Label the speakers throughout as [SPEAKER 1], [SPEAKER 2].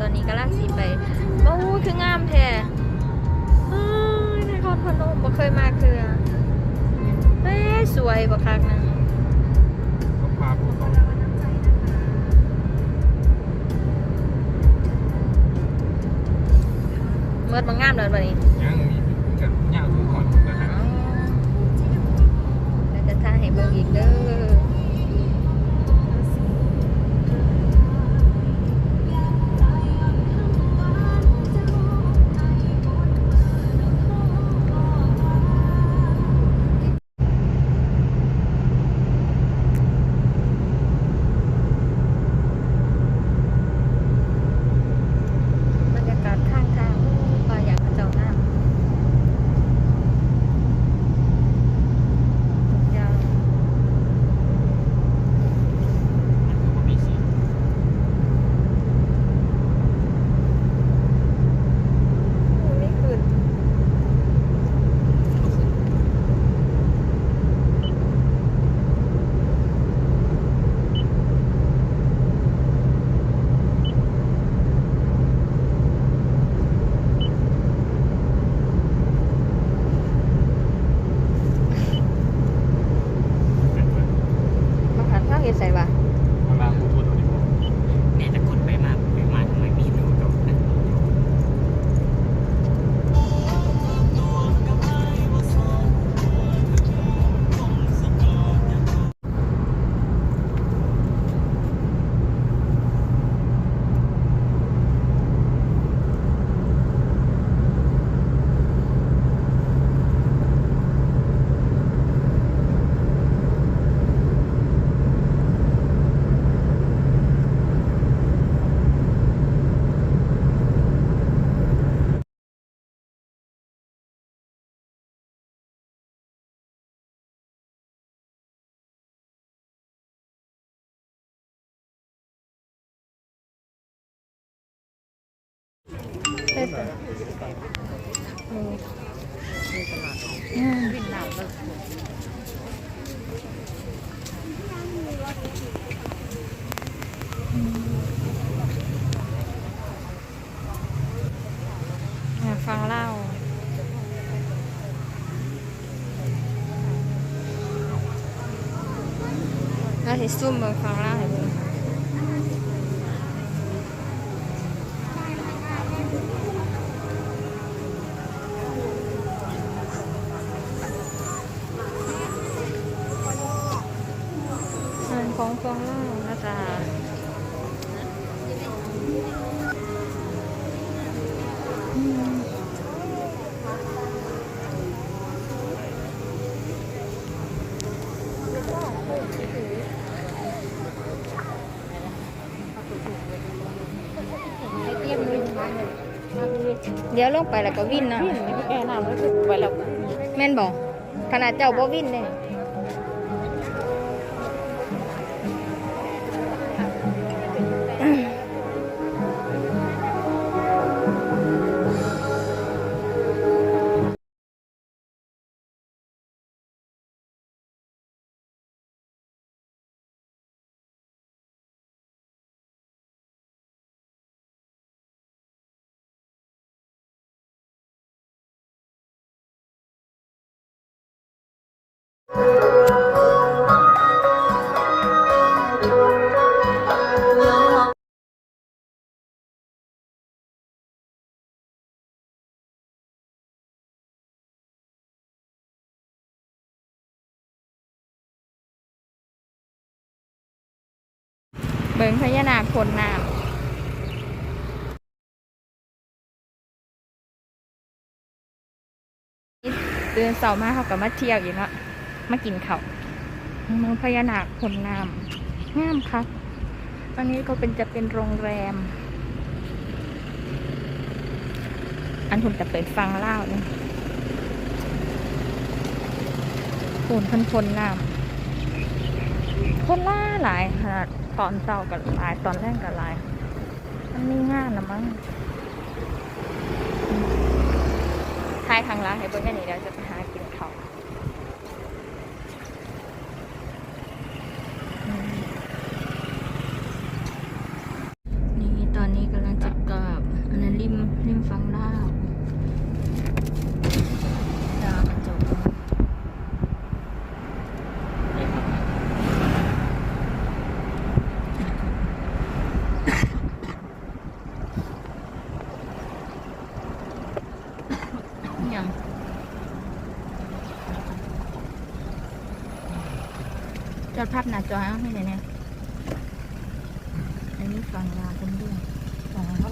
[SPEAKER 1] ตอนนี้กำลังสีไปโอ้ยคืองามแท้เอ้ยนครพนมบ่เคยมาคือเอ้ยสวยบักคักนะ
[SPEAKER 2] ก็พาผู้เขา
[SPEAKER 1] เมื่อบางงามเลยวันนี้
[SPEAKER 2] ยังมีกับยากผู้คนนะครับ
[SPEAKER 1] แล้วจะท่าให้เบิ่งอีกเด้อ เห็ดอะอืมอืม
[SPEAKER 3] วิ่งหนาวเลย
[SPEAKER 1] อยากฟังเล่าเราสิซุ่มเบิ่งฟังเล่าให้เบิ่งงานของฟังเล่านะจ๊ะอืม เดี๋ยวลงไปแล้วก็วินนะ
[SPEAKER 3] แกน้ำแล้วคือไปแล้ว
[SPEAKER 1] แม่นบอกขนาดเจ้าบ่วินเลย เบิงพญานาคพ่นน้ำตื่นเสาร์มาเขาก็มาเที่ยวอีกเนาะมากินเขาเมืองพญานาคพ่นน้ำงามครับอันนี้ก็เป็นจะเป็นโรงแรม อันคุณจะเป็นฟังเล่าวนี่ปูนพันคนน้ำคนล่าหลายขนาด ตอนเช้ากับลายตอนแรกกับลายมันมีงานนะมั้งทายทางร้านให้เบิ้งกันนี้เดี๋ยวจะไปหากินข้าวอืมนี่ตอนนี้กำลังจะกลับ ฟังลาวดาวกระจก
[SPEAKER 2] ไม่ทำนะ
[SPEAKER 1] อิหยังจ อดภาพหน้าจอให้หน่อยเนี่ยอันนี้ฟังลาวเป็นด้วย
[SPEAKER 3] ของเข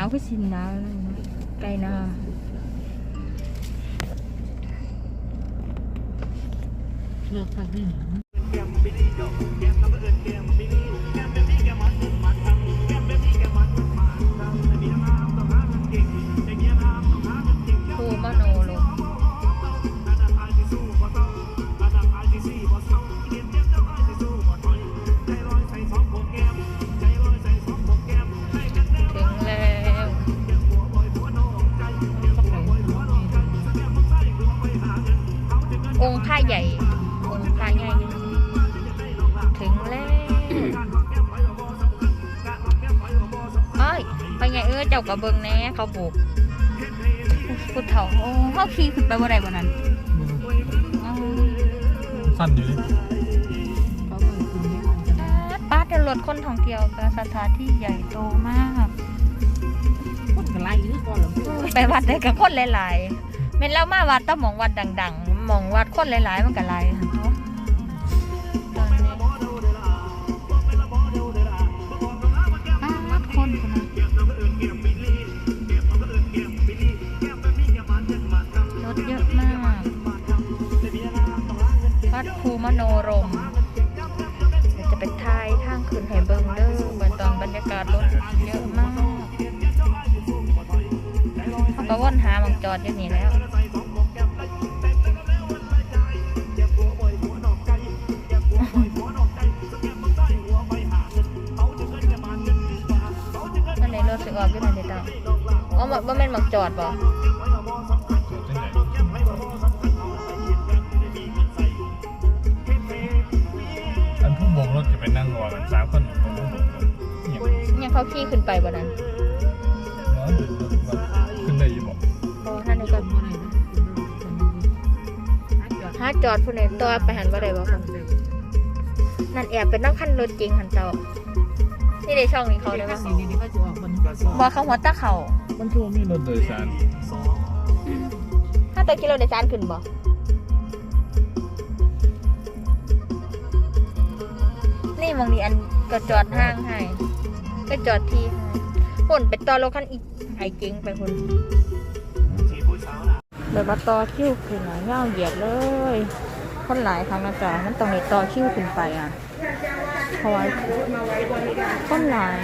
[SPEAKER 3] าว
[SPEAKER 1] ก็ชิน
[SPEAKER 3] ห
[SPEAKER 1] นาวไกลนะเลือกทางที่ เขาบุกพุทธเถาโอ้เขาขี่ขึ้นไปบ่ได้บ่นั้นอ๋อ
[SPEAKER 2] สั้นอยู่ดิ
[SPEAKER 3] เขาก็คุณไม่มันจะได้
[SPEAKER 1] ป้าจะรถคนท่องเที่ยวกับสถานที่ใหญ่โตมาก
[SPEAKER 3] คนกันไล่ยื้อก่อนหรอ
[SPEAKER 1] ไปวัดได้กับคนหลายๆเม่นแล้วมาวัดต้องมองวัดดัง ๆ มองวัดคนหลายๆมันก็หลายค่ะ วัดภูมโนรมเดี๋ยวจะไปทายทางคืนไฮเบิงเด้อเหมือนตอนบรรยากาศรถเยอะมากเขาก็ว่อนหามองจอดอยู่นี่แล้วอันไหนรถสิออกอยู่ไหนเดี๋ยวตามอ๋อบ่บ่แม่นหมองจอดบ่
[SPEAKER 2] เขา
[SPEAKER 1] ขี่ขึ้นไปบ่นั้น
[SPEAKER 2] น้อยเดินรถมาขึ้นได้อยี่บอก
[SPEAKER 1] บ่ท่านนี่ก็
[SPEAKER 3] เมื่อไหร่นะ
[SPEAKER 1] หาจอดผู้ใดต่อไปหันบ่ได้บ่ครับนั่นแอบเป็นนักขั้นรถจริงหันเจ้านี่ได้ช่องนี้เขาได้บ่
[SPEAKER 3] สีนี้ก็จะออกบน
[SPEAKER 1] บ่เขาหัวตะเข่า
[SPEAKER 2] มันคือมีรถโดยสาร
[SPEAKER 1] ถ้าตัวกิโลโดยสารขึ้นบ่นี่มองนี่อันก็จอดห้างให้ ก็จอดที่ให้พุ่นไปต่อรถคันอีกไอเก่งไปพุ่นเดี๋ยวมาต่อคิวขึ้นอะย่าเหยียดเลย คนหลายครั้งนะจ๊ะมันต้องมีต่อคิวขึ้นไปอะเพราะว่าคนหลาย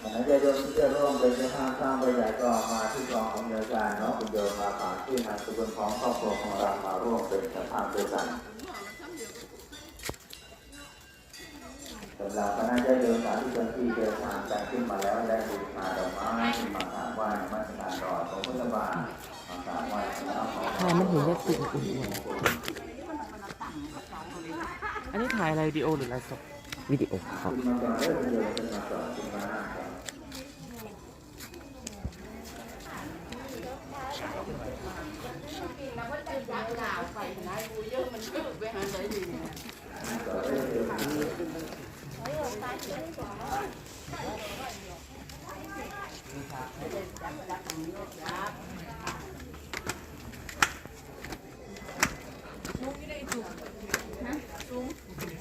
[SPEAKER 4] ขณะที่โยมที่จะร่วมเป็นเจ้าภาพสร้างบริจาคก็มาที่กองของโยการเนาะคุณโยมมาผ่านที่นามสกุลของครอบครัวของเรามาร่วมเป็นเจ้าภาพด้วยกันสำหรับคณะญาติโยมสาธุชนที่เดินทางกันขึ้นมาแล้วและบูชาดอกไม้มากราบไหว้นมัสการรอของพุทธบาทมากราบไหว้พระของ
[SPEAKER 3] พอมันเห็นว่าติดอุ่นอันนี้ถ่ายอะไรดีโอหรือไลฟ์สด
[SPEAKER 5] วิดีโอครับ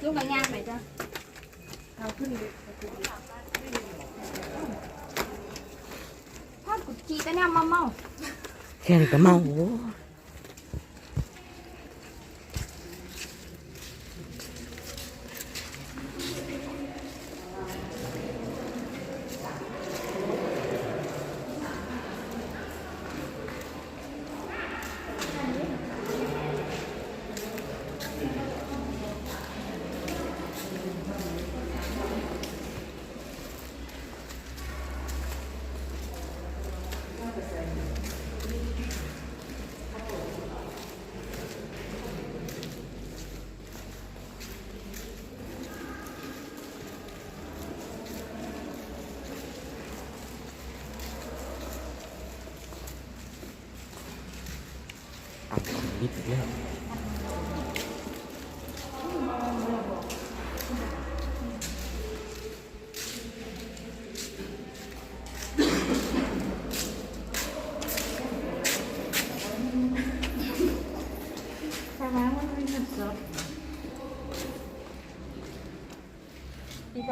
[SPEAKER 1] ลูกกับงานไหนจ้ะเอาขึ้นพ่อกุจีแต่เนี่ยมาเมา
[SPEAKER 5] แค่นี้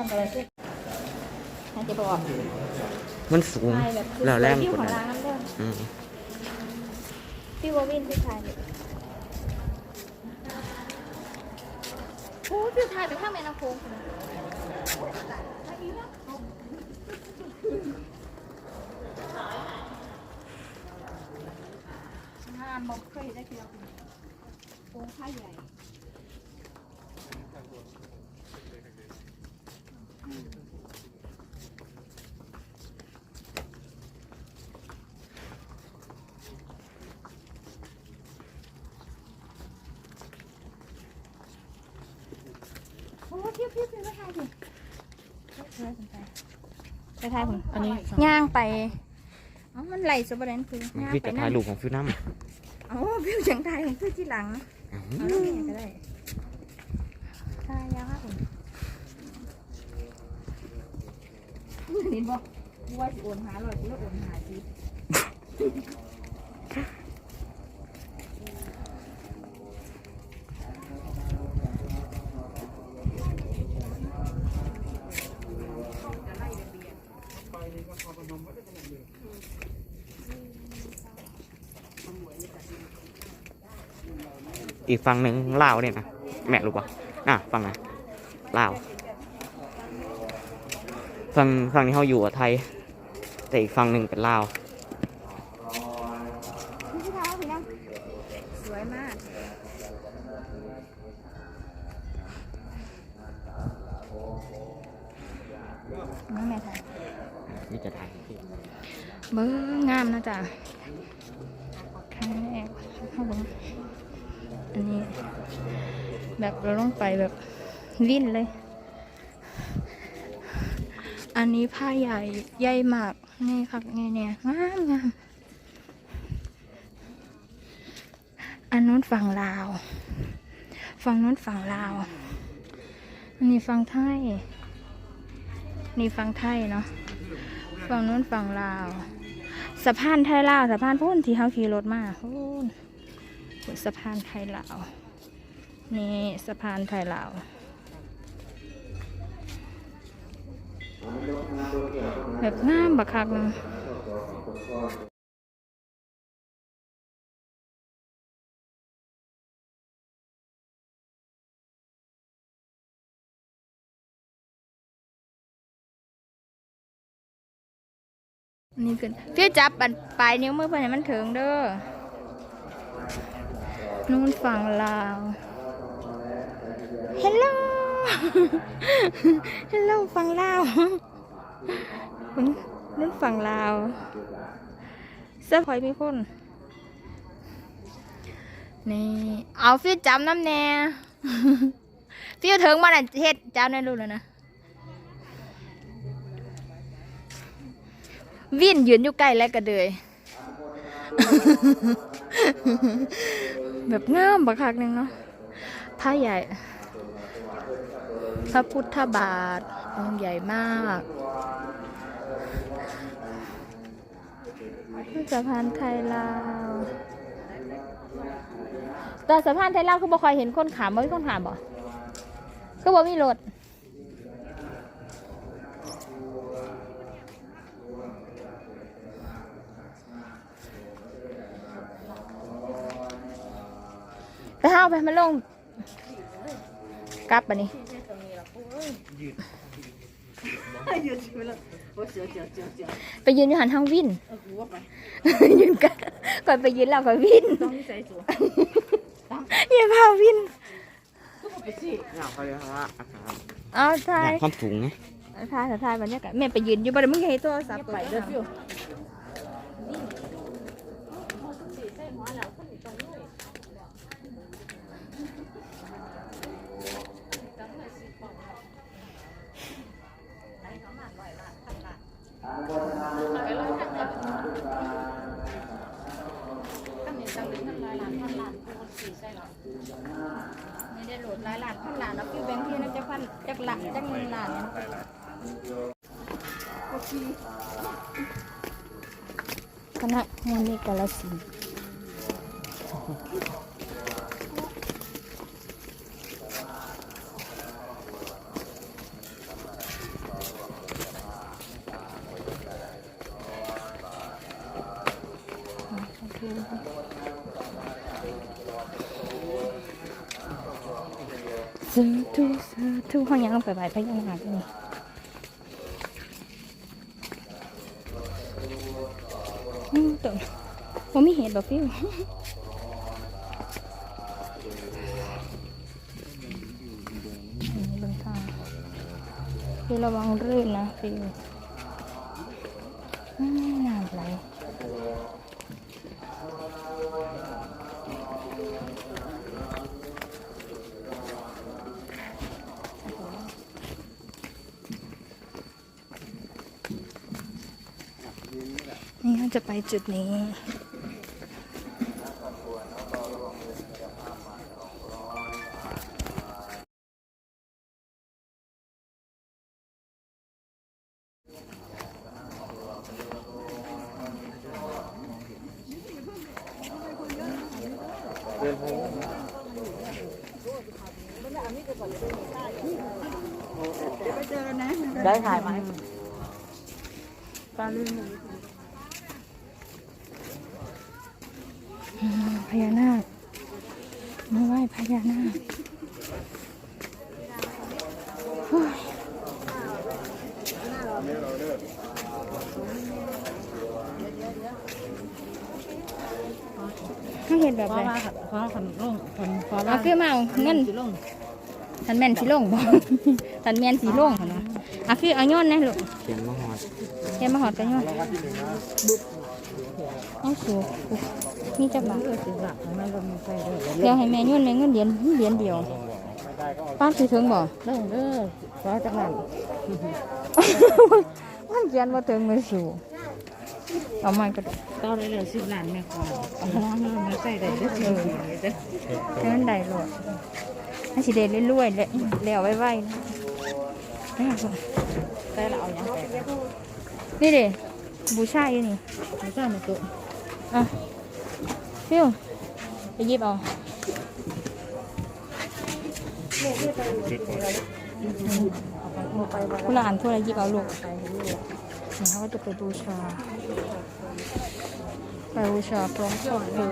[SPEAKER 1] ที่ทำอะไรขึ้นน่าจะบอก
[SPEAKER 5] มันสูง
[SPEAKER 1] ใช่แบบคือ
[SPEAKER 5] แล้วแรง
[SPEAKER 1] ฟิว
[SPEAKER 5] ก
[SPEAKER 1] ขอ
[SPEAKER 5] ว่างนั้
[SPEAKER 1] ร้านนน้ำเด้อ
[SPEAKER 5] อืม
[SPEAKER 1] ฟิวววินไปถ่ายเลยโอ้ฟิวถ่ายไปข้างแม่น้ำโขงงามบอกเคยได้เดียวโค้งผ้าใหญ่ โอ้เที่ยวเที่ยวเที่ยวไปถ่ายสิไป ถ่ายผม
[SPEAKER 3] อันนี้
[SPEAKER 1] ย่างไปเอ้ามันไหลสบายนั่นคือย่าง
[SPEAKER 5] พี่
[SPEAKER 1] ไป
[SPEAKER 5] จะ
[SPEAKER 1] นั่
[SPEAKER 5] ถ่าย
[SPEAKER 1] น
[SPEAKER 5] รูปของฟิวน้ำ
[SPEAKER 1] เอ้าพี่ยังถ่ายของพี่ที่หลัง
[SPEAKER 5] อื้อ
[SPEAKER 1] เอาแล้วเนี่ยก็ได้ถ่ายยาวครับผมนี่บอกว่าสิโอนหาลอยกูแล้วโอนหาจี
[SPEAKER 5] อีกฝั่งหนึ่งลาวเนี่ยนะแม่รู้ปะอะฝั่งไหนลาวฝั่งฝั่งนี้เขาอยู่กับไทย แต่อีกฝั่งหนึ่งเป็นลาว
[SPEAKER 1] พี่ที่เท้าพี่นะสวยมากน้องแม่ถ่าย
[SPEAKER 5] นี่จะถ่ายพี่
[SPEAKER 1] เบิ้งงามนะจ๊ะครั้งแรกเข้าเบิ้ง อันนี้ แบบเราต้องไปแบบวิ่นเลย อันนี้ผ้าใหญ่ใหญ่มาก นี่ค่ะนี่เนี่ยงามงามอันนู้นฝั่งลาว ฝั่งนู้นฝั่งลาว อันนี้ฝั่งไทย นี่ฝั่งไทยเนาะ ฝั่งนู้นฝั่งลาวสะพานไทยลาวสะพานพุ่นที่เขาขี่รถมาพุ่น สะพานไทยลาว นี่สะพานไทยลาวแบบงามบักคักนะนี่คือพี่จับบันปลายนิ้วมือเพื่อนให้มันถึงเด้อ นู่นฝั่งลาวฮัลโหลฮัลโหลฝั่งลาวนู่นฝั่งลาวเสื้อคอยมีคนนี่เอาฟิตจำน้ำแน่ฟิวถึงมาน่ะเฮ็ดจ้าในรูปแล้วนะวิ่นยืนอยู่ใกล้แล้วก็เลย แบบงามบักคักหนึ่งเนาะผ้าใหญ่พระพุทธบาทองค์ใหญ่มากสะพานไทยลาวแต่สะพานไทยลาวคือบ่คอยเห็นคนขามบ่มีคนขามบ่คือบ่มีรถ ห้าวไปมาลง กลับปะนี่ไปยืนอยู่หันทางวินยืนกันก่อนไปยืนแล้วก็วินอย่าพาวิน
[SPEAKER 5] อยากเขาเรียกว่าอากาศ
[SPEAKER 1] เอาทา
[SPEAKER 5] อยยากความสูงไง
[SPEAKER 1] ทายทายบรรยากาศแม่ไปยืนอยู่บ่ได้มึงเห็นโทรศัพท์เปิดเด้อ สาธุสาธุห้องยังไปไหวพญานาที่นี่ตัวผมไม่เห็ดบ่ฟิวอันนี้เบางทางคือระวังรื่นนะฟิวอืมน้ำไหล นี่เขาจะไปจุดนี้
[SPEAKER 3] ได้ถ่ายไหม
[SPEAKER 1] อืมพญานาคมาไหว้พญานาคโอ้ยเขาเห็นแบบ
[SPEAKER 3] เพ
[SPEAKER 1] ไร
[SPEAKER 3] ราะว่าขอขนลงคนขอ
[SPEAKER 1] เอาคือมาเอาเงิน
[SPEAKER 3] ลง
[SPEAKER 1] ทันแม่นสีลงบ่ทันแม่นสีลงเหรอเนาะเอาคือเอาย้อนนะลูก
[SPEAKER 5] เขียนมาหอด
[SPEAKER 1] แกมาหอดกันย้อนเอาสูมีจักบาท
[SPEAKER 3] เออสิบหลักมันลงไปเลย
[SPEAKER 1] เดี๋ยวให้แม่ย้อนแม่เงินเหรียญเหรียญเดียวป้าสิถึงบ่
[SPEAKER 3] ลงเด้อขอจังหวัด
[SPEAKER 1] มันเขียนว่าถึงมือสูเอามันก็
[SPEAKER 3] ต่อเลยเลยสิบล้านแม่ขอเอาน้องมาใส่ได้เด้อเด้อเด้อ
[SPEAKER 1] ให้มันได้โลดให้สิเดนเรื่อยๆเลยแล้วไว้ๆนะนี่
[SPEAKER 3] ใส่แล้วเอายังไป
[SPEAKER 1] นี่เด้บูชาอยู่นี่
[SPEAKER 3] ไม่ใช่มาตุ
[SPEAKER 1] อะฟิวไปหยิบเอาคุณละอ่านทุละหยิบเอาลูก เดี๋ยวเขาก็จะไปบูชา ไปบูชาพร้อมครอบครัว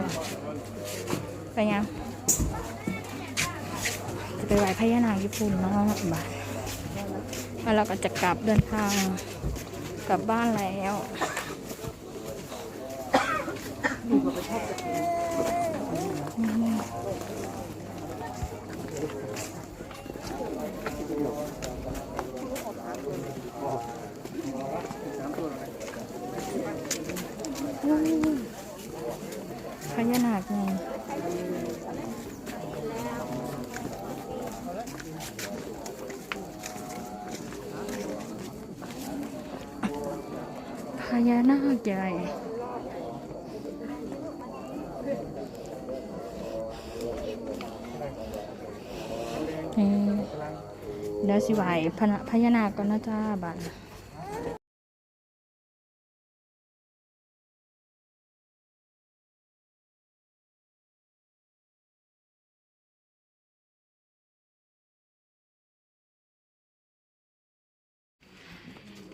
[SPEAKER 1] ไปยังจะไปไหว้พญานาคญี่ปุ่นเนาะบ่ายแล้วเราก็จะกลับเดินทางกลับบ้านแล้ว พญานาคใหญ่เดี๋ยวสิไหวพญานาคก็น่าจะบ้าน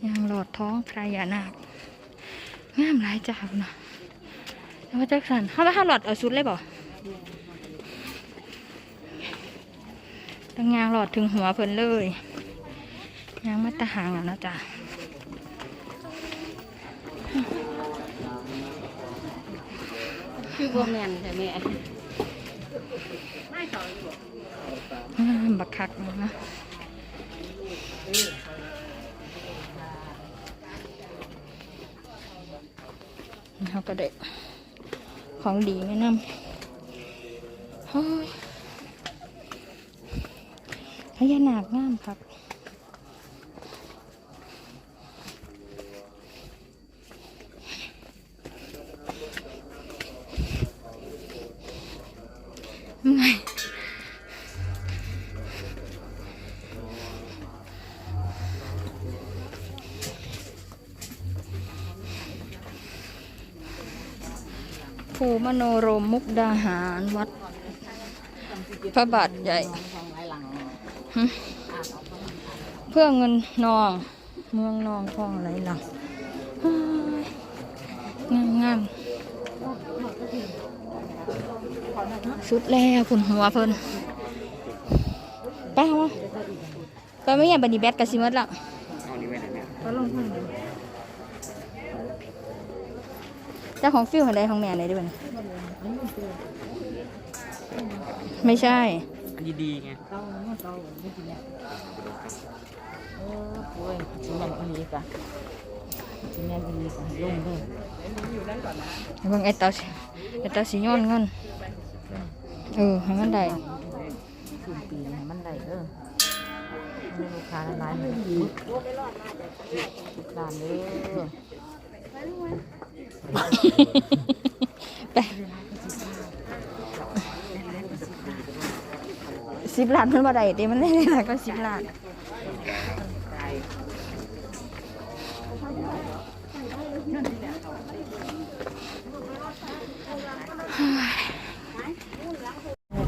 [SPEAKER 1] ยังหลอดท้องพญานาคงามหลายจ้าพุ่นนะแล้วว่าจักสันเขาว่าเขาหลอดเอาสุดเลยบ่ตั้งยางหลอดถึงหัวเพิ่นเลยยางมาตะหางแล้วนะจ๊ะ
[SPEAKER 3] คือบ่แม่นใช่ไหม
[SPEAKER 1] งามบักคักเลยนะ เขาก็ได้ของดีแม่นำเฮ้ยพญานาคงามครับ ภูมโนรมมุกดาหารวัด พระบาทใหญ่ เพื่อเงินนอง เมืองนองทองไหลหลังงามงามสุดแล้วคุณหัวเพิ่นไปเอามไปไม่เห็นบันดีแบตกับซิมัดละ
[SPEAKER 5] เอานี่ไว้ไหนเนี่ย
[SPEAKER 3] ก็ลงทุนอยู่
[SPEAKER 1] เจ้าของฟิวของใดของแม่ไหนด้วยนะไม่ใช่
[SPEAKER 5] อันนี้ดีไง
[SPEAKER 3] เต้าเนาะเต้าไม่กินเนี่ยเออป่วยสิแม่นอีหลีกะสิแม่นอีหลีกะลงเลย
[SPEAKER 1] เบิ่งไอ้เตาสิไอ้เตาสีย้อนเงินเออให้มันได้
[SPEAKER 3] สิ้นปีให้มันได้เด้อให้ลูกค้าหลายๆให้ดีทุกร้านเด้อ
[SPEAKER 1] ไปสิบล้านมันบ่ได้เด้มันได้หลายก็สิบล้าน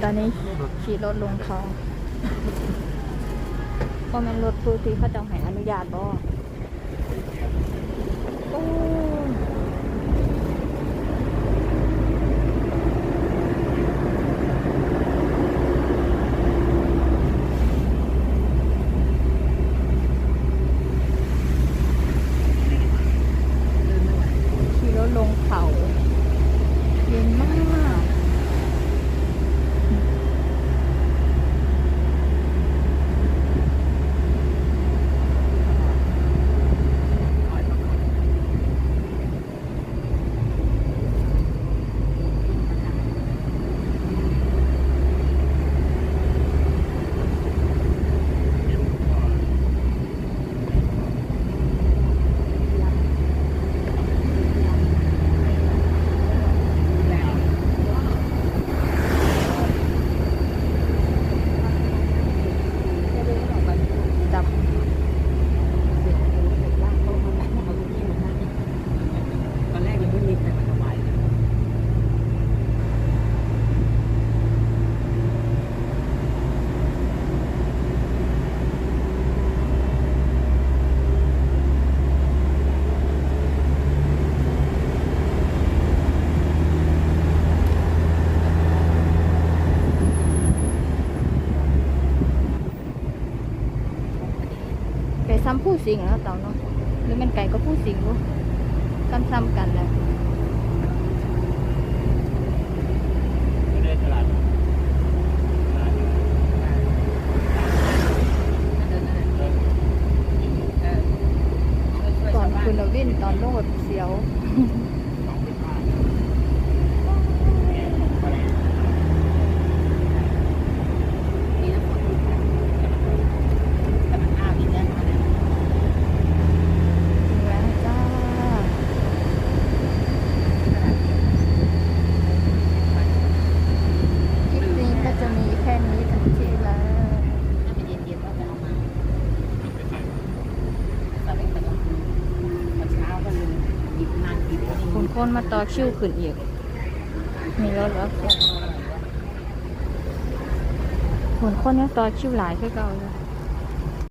[SPEAKER 1] ตอนนี้ขี่รถลงคลองเพราะมันรถผู้ที่เขาจะให้อนุญาตบ่โอ้ขี่รถลงเขาเย็นมาก ดับ
[SPEAKER 3] ตอนแรกยังไม่มีใครมาถวายเลย
[SPEAKER 1] ไก่ซ้ำผู้ สิงแล้วเต่าเนาะหรือมันไก่ก็ผู้สิงรู้ซ้ำๆกันแหละ
[SPEAKER 2] ตลาดตลาดอยู่
[SPEAKER 1] ก่อนคุณเราวิ่นตอนลงแบบเสียว
[SPEAKER 3] มีน้ำฝนแต่มันอ้าวอีกแล้ว
[SPEAKER 1] ถึงแล้วจ้า คนมา ต่อคิวขึ้นอีก มีรถแล้วคนคนนี้ต่อคิวหลายคือเก่าอยู่